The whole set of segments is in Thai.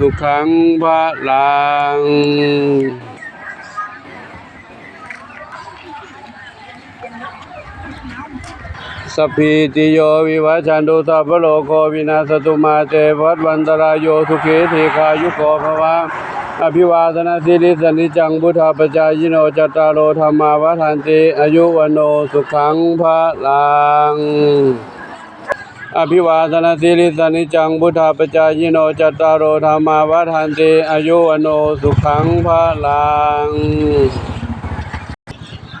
สุขังพระลังสัพพิติโยวิวัชันตุสัพพโลกโควินาสตุมาเตวัฏวันตรายโยสุขีทีคายุโกภวะอภิวาทนาสิริสนิจังบุทธาปจายโนจตตารโลธรรมาวัฏันติอายุวันโนสุขังพระลัง อภิวาทนาสิริสนิจังบุทธาปจายโนจตตารโลธรรมาวัฏันติอายุวันโนสุขังพระลัง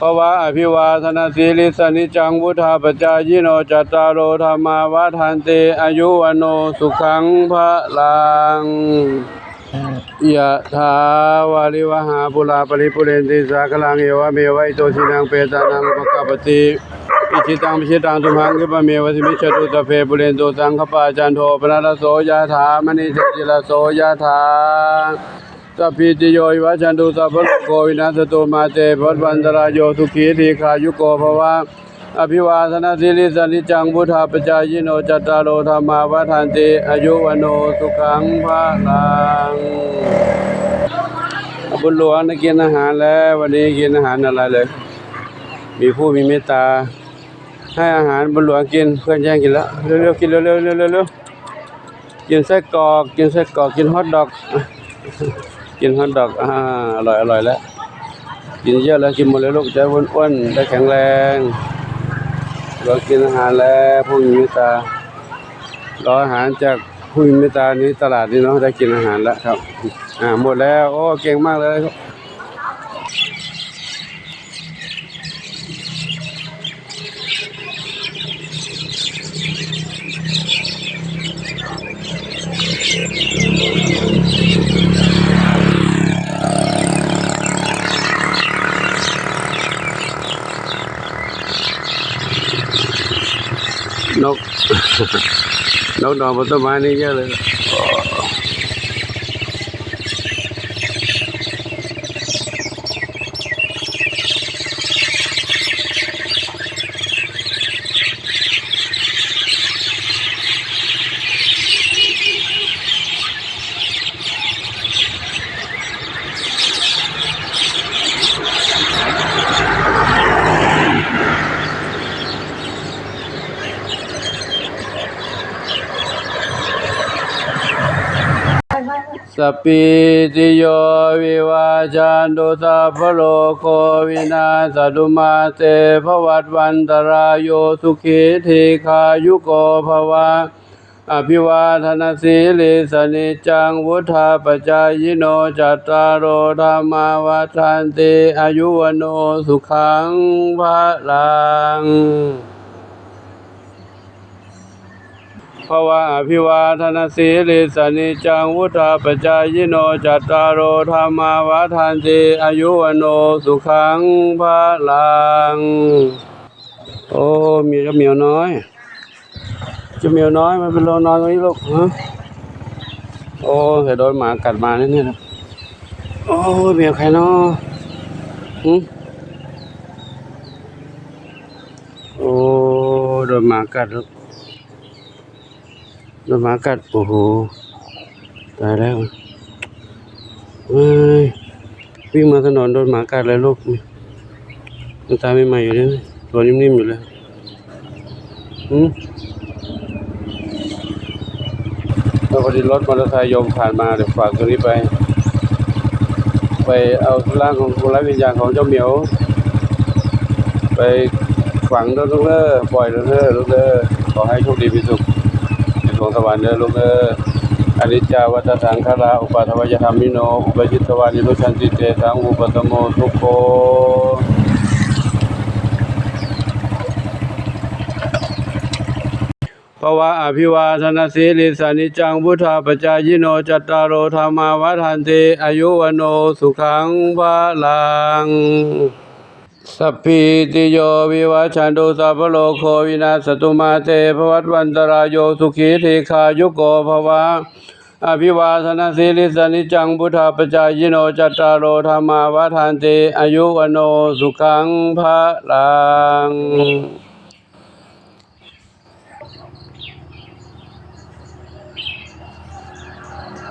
ภวะอภิวาทนาสีลิสนิจังวุทธาปจายโนจัตตารโอธรรมาวัฏันติอายุวันโนสุขังพระลังยะถาวาลิวหาปุราปริปุเรนติสากลังเอวะเมวะอิโตชินังเปตานังอุปกปติ อิชิตังปิชิตังตุมหังคิปะเมวสิมิจฉตุตะเพปุเรนโตสังขปาจันโทปนะรโสยะถามณิเจติระโสยะถาสัพพิติโยวิวัชันตุสัพพโลกวินาสตุมาเตภวัตวันตรายโยสุขีทีขายุโกภวะอภิวาทนาสิริสันิจังพุทธาปจายโนจัตตารโลธรรมาวัฏันติอายุวโนสุขังภาลังบุญหลวงได้กินอาหารแล้ว วันนี้กินอาหารอะไรเลย มีผู้มีเมตตา ให้อาหารบุญหลวงกินเพื่อนแย่งกินแล้วเร็วๆกินเร็วๆเร็วๆเร็วๆกินไส้กรอกกินไส้กรอกกินฮอทดอก กินฮอทดอกอ่าอร่อยอร่อยแล้วกินเยอะแล้วกินหมดเลยลูกจะอ้วนๆได้แข็งแรงเรากินอาหารแล้วผู้มีเมตตารออาหารจากผู้มีเมตตานี้ตลาดนี้เนาะได้กินอาหารแล้วครับอ่าหมดแล้วโอ้เก่งมากเลยครับ นกนกนอนบนต้นไม้นี่เยอะเลย สปิติโยวิวาจันตุสัพพโลโควินาสตุมาเตภวัตวันตรายโยสุขีทีขายุโกภวะ อภิวาทนาสีลิสนิจังวุธาปจายโนจัตตารโอธรรมาวัฏันติอายุวโนสุขังพระลัง ภวะอภิวาทนาสีลิสนิจังวุธาปจายโนจัตตารโอธรรมาวัฏันติอายุวโนสุขังพระลัง โอ้มีเจ้าเหมียวน้อยเจ้าเหมียวน้อยมันเป็นโลนอนตรงนี้ลูกฮะโอ้เห็นโดนหมากัดมาเนี่ยเนี่ยนะโอ้เหมียวใครเนาะหึโอ้โดนหมากัดลูก โดนหมากัด โอ้โห ตายแล้วเฮ้ยวิ่งมาถนนโดนหมากัดเลยลูกมันตายใหม่ๆอยู่เลยตัวนิ่มๆอยู่เลยอืมแล้วพอดีรถมอเตอร์ไซค์โยมผ่านมาเดี๋ยวฝากตัวนี้ไป ไปเอาร่างของกุลวิญญาณของเจ้าเหมียว ไปฝังด้วยลูกเด้อปล่อยลูกเด้อลูกเด้อขอให้โชคดีมีสุข ในดวงสวรรค์เด้อลูกเอ้ออนิจจาวัฏสังขาราอุปาทวยธรรมิโนอุปจิตวานิโรชันติเตสังอุปตโมทุกโคภวะอภิวาทนาสีลิสานิจังพุทธาปจายโนจัตตารโอธรรมาวัฏันติอายุวโนสุขังภาลัง สัพพิติโยวิวัชชันตุสัพโลโควินาสตุมาเตภวัตวันตรายโยสุขีทีคายุโกภวะ อภิวาสนาสิริสนิจังพุทธาปจายโนจัตตารโอธรรมาวัฏันติอายุวโนสุขังภะลัง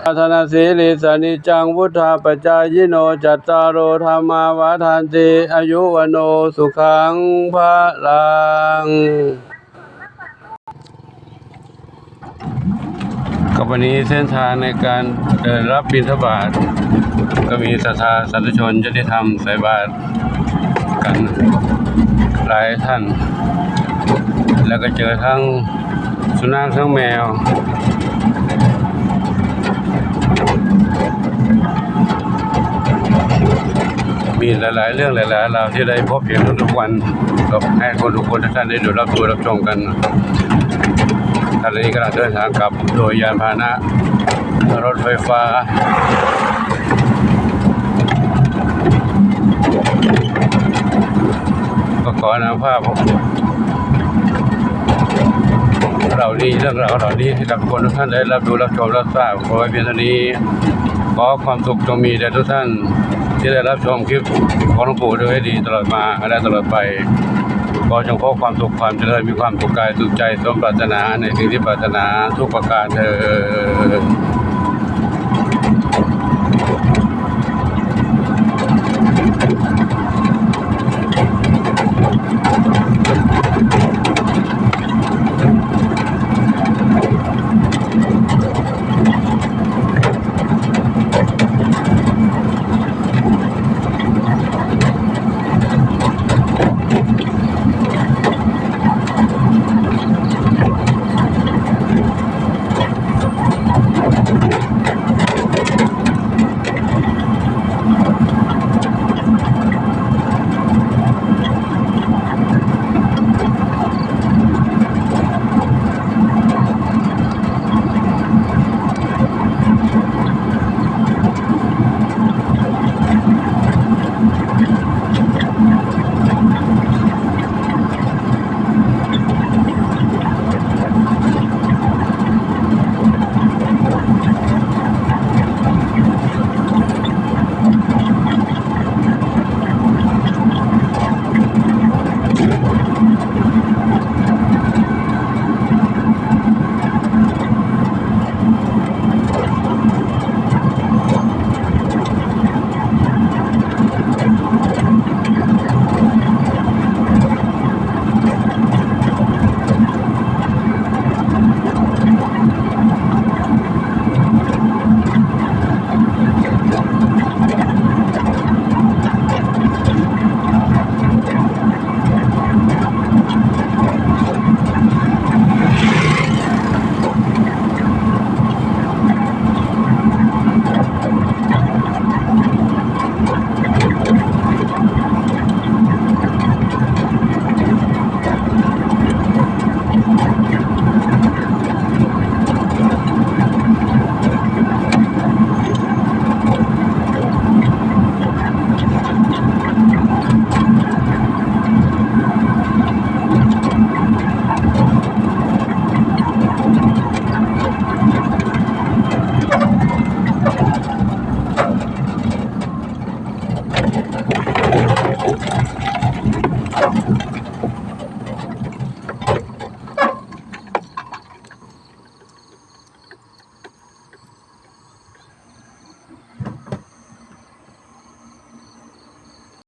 อาธนาสีลิสนิจังวุธาปจายโนจัตตารโอธรรมาวาทานติอายุวโนสุขังพระลังกับวันนี้เส้นทางในการเดินรับบิณฑบาตก็มีศรัทธาสาธุชนจะได้ทำใส่บาตรกันหลายท่าน แล้วก็เจอทั้งสุนัขทั้งแมว มีหลาย ๆ เรื่องหลายๆราวที่ได้พบเห็นทุกๆวันก็ให้คนทุกคนทุกท่านได้ดูรับดูรับชมกันท่านนี้กำลังเดินทางกลับโดยยานพาหนะ รถไฟฟ้าก็ขอนำภาพเหล่านี้เรื่องราวเหล่านี้ให้กับคนทุกท่านได้รับดูรับชมรับทราบขอไว้เพียงเท่านี้ขอความสุขจงมีแด่ทุกท่าน ที่ได้รับชมคลิปของหลวงปู่ด้วยดีตลอดมาและตลอดไปขอจงพบความสุขความเจริญมีความสุขกายสุขใจสมปรารถนาในสิ่งที่ปรารถนาทุกประการเถิด Thank you.